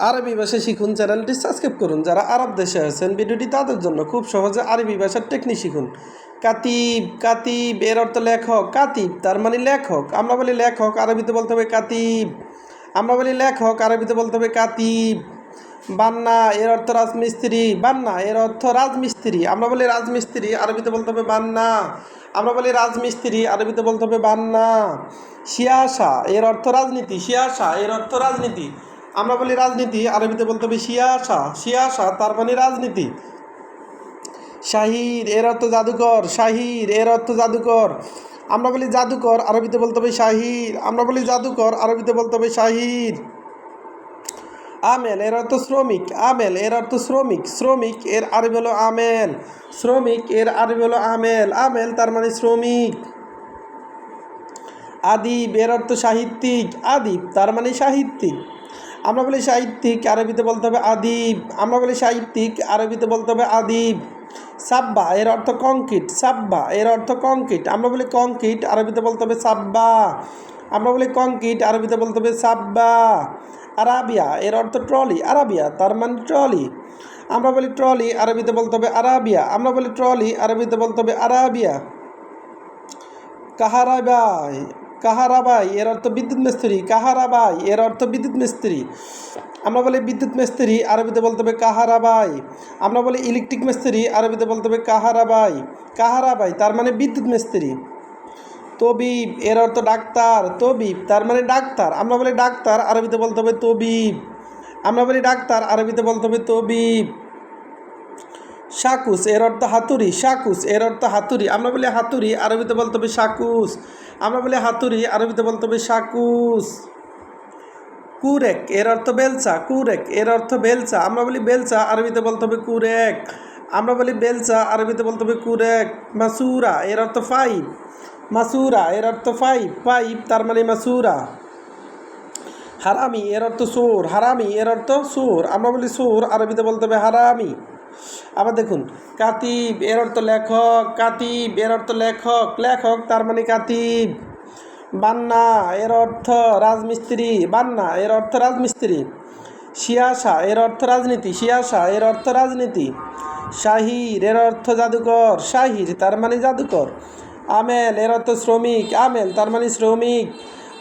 আরবি ভাষা শিখুন, চ্যানেলটি সাবস্ক্রাইব করুন। যারা আরব দেশে আছেন, ভিডিওটি তাদের জন্য খুব সহজে আরবি ভাষার টেকনিক শিখুন। কাতিব কাতিব এর অর্থ লেখক। কাতিব, তার মানে লেখক। আমরা বলি লেখক, আরবিতে বলতে হবে কাতিব। আমরা বলি লেখক, আরবিতে বলতে হবে কাতিব। বান্না এর অর্থ রাজমিস্ত্রি। বান্না এর অর্থ রাজমিস্ত্রি। আমরা বলি রাজমিস্ত্রি, আরবিতে বলতে হবে বান্না। আমরা বলি রাজমিস্ত্রি, আরবিতে বলতে হবে বান্না। শিয়াশা এর অর্থ রাজনীতি। শিয়াশা এর অর্থ রাজনীতি। আমরা বলি রাজনীতি, আরবিতে বলতে হবে শিয়াশা। শিয়াশা, তার মানে রাজনীতি। শাহির, এর অর্থ জাদুকর। শাহির, এর অর্থ জাদুকর। আমরা বলি জাদুকর, আরবিতে বলতে হবে শাহির। আমরা বলি জাদুকর, আরবিতে বলতে হবে শাহির। আমেল, এর অর্থ শ্রমিক। আমেল, এর অর্থ শ্রমিক। শ্রমিক, এর আরবি হলো আমেল। শ্রমিক, এর আরবি হলো আমেল। আমেল, তার মানে শ্রমিক। আদিব, এর অর্থ সাহিত্যিক। আদিব, তার মানে সাহিত্যিক। আমরা বলি সাহিত্যিক, আরবিতে বলতে হবে আদিব। আমরা বলি সাহিত্যিক, আরবিতে বলতে হবে আদিব। সাব্বা, এর অর্থ কংক্রিট। সাব্বা, এর অর্থ কংক্রিট। আমরা বলি কংক্রিট, আরবিতে বলতে হবে সাব্বা। আমরা বলি কংক্রিট, আরবিতে বলতে হবে সাব্বা। আরাবিয়া, এর অর্থ ট্রলি, আরাবিয়া, তার মানে ট্রলি। আমরা বলি ট্রলি, আরবিতে বলতে হবে আরাবিয়া। আমরা বলি ট্রলি, আরবিতে বলতে হবে আরাবিয়া। কাহারাবাই কাহারাবাই এর অর্থ বিদ্যুৎ মিস্ত্রি। কাহারাবাই এর অর্থ বিদ্যুৎ মিস্ত্রি। আমরা বলি বিদ্যুৎ মিস্ত্রি, আরবিতে বলতে হবে কাহারাবাই আমরা বলি ইলেকট্রিক মিস্ত্রি, আরবিতে বলতে হবে কাহারা ভাই। কাহারাবাই কাহারাবাই তার মানে বিদ্যুৎ মিস্ত্রি। তবিব, এর অর্থ ডাক্তার। তবিব, তার মানে ডাক্তার। আমরা বলি ডাক্তার, আরবিতে বলতে হবে তবিব। আমরা বলি ডাক্তার, আরবিতে বলতে হবে তবিব। শাকুস, এর অর্থ হাতুড়ি, শাকুস, এর অর্থ হাতুড়ি। আমরা বলি হাতুড়ি, আরবিতে বলতে হবে শাকুস। আমরা বলি হাতুড়ি, আরবিতে বলতে হবে শাকুস। কুরেক, এর অর্থ বেলচা, কুরেক, এর অর্থ বেলচা। আমরা বলি বেলচা, আরবিতে বলতে হবে কুরেক। আমরা বলি বেলচা, আরবিতে বলতে হবে কুরেক। মাসুরা, এর অর্থ ফাইভ মাসুরা, এর অর্থ ফাইভ ফাইভ তার মানে মাসুরা। হারামি, এর অর্থ সোর। হারামি, এর অর্থ সোর। আমরা বলি সোর, আরবিতে বলতে হবে হারামি। আবার দেখুন, কাতিব, এর অর্থ লেখক, কাতিব, এর অর্থ লেখক লেখক তার মানে কাতিব। বান্না, এর অর্থ রাজমিস্ত্রি, বান্না, এর অর্থ রাজমিস্ত্রি। শিয়াশা, এর অর্থ রাজনীতি, শিয়াশা, এর অর্থ রাজনীতি। শাহির, এর অর্থ জাদুকর শাহির তার মানে জাদুকর। আমেল, এর অর্থ শ্রমিক, আমেল, তার মানে শ্রমিক।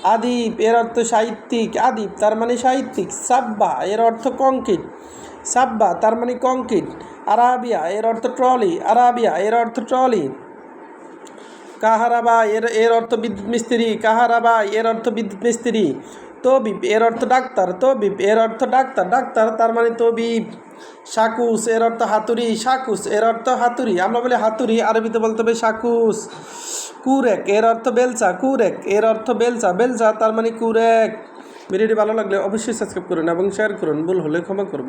আদিব, এর অর্থ সাহিত্যিক। আদিব, তার মানে সাহিত্যিক। সাব্বা, এর অর্থ কংক্রিট। সাব্বা, তার মানে কংক্রিট। আরাবিয়া, এর অর্থ ট্রলি। আরাবিয়া, এর অর্থ ট্রলি। কাহারাবা এর এর অর্থ বিদ্যুৎ মিস্ত্রি। কাহারাবা এর অর্থ বিদ্যুৎ মিস্ত্রি। তবিব, এর অর্থ ডাক্তার, তবিব, এর অর্থ ডাক্তার ডাক্তার তার মানে তবিব, সাকুস, এর অর্থ হাতুরি সাকুস, এর অর্থ হাতুরি আমরা বলি হাতুরি আরবিতে বলতে হবে শাকুস কুরেক, এর অর্থ বেলচা, কুরেক, এর অর্থ বেলচা বেলচা তার মানে কুরেক, ভিডিওটি ভালো লাগলে অবশ্যই সাবস্ক্রাইব করুন এবং শেয়ার করুন, ভুল হলে ক্ষমা করবেন।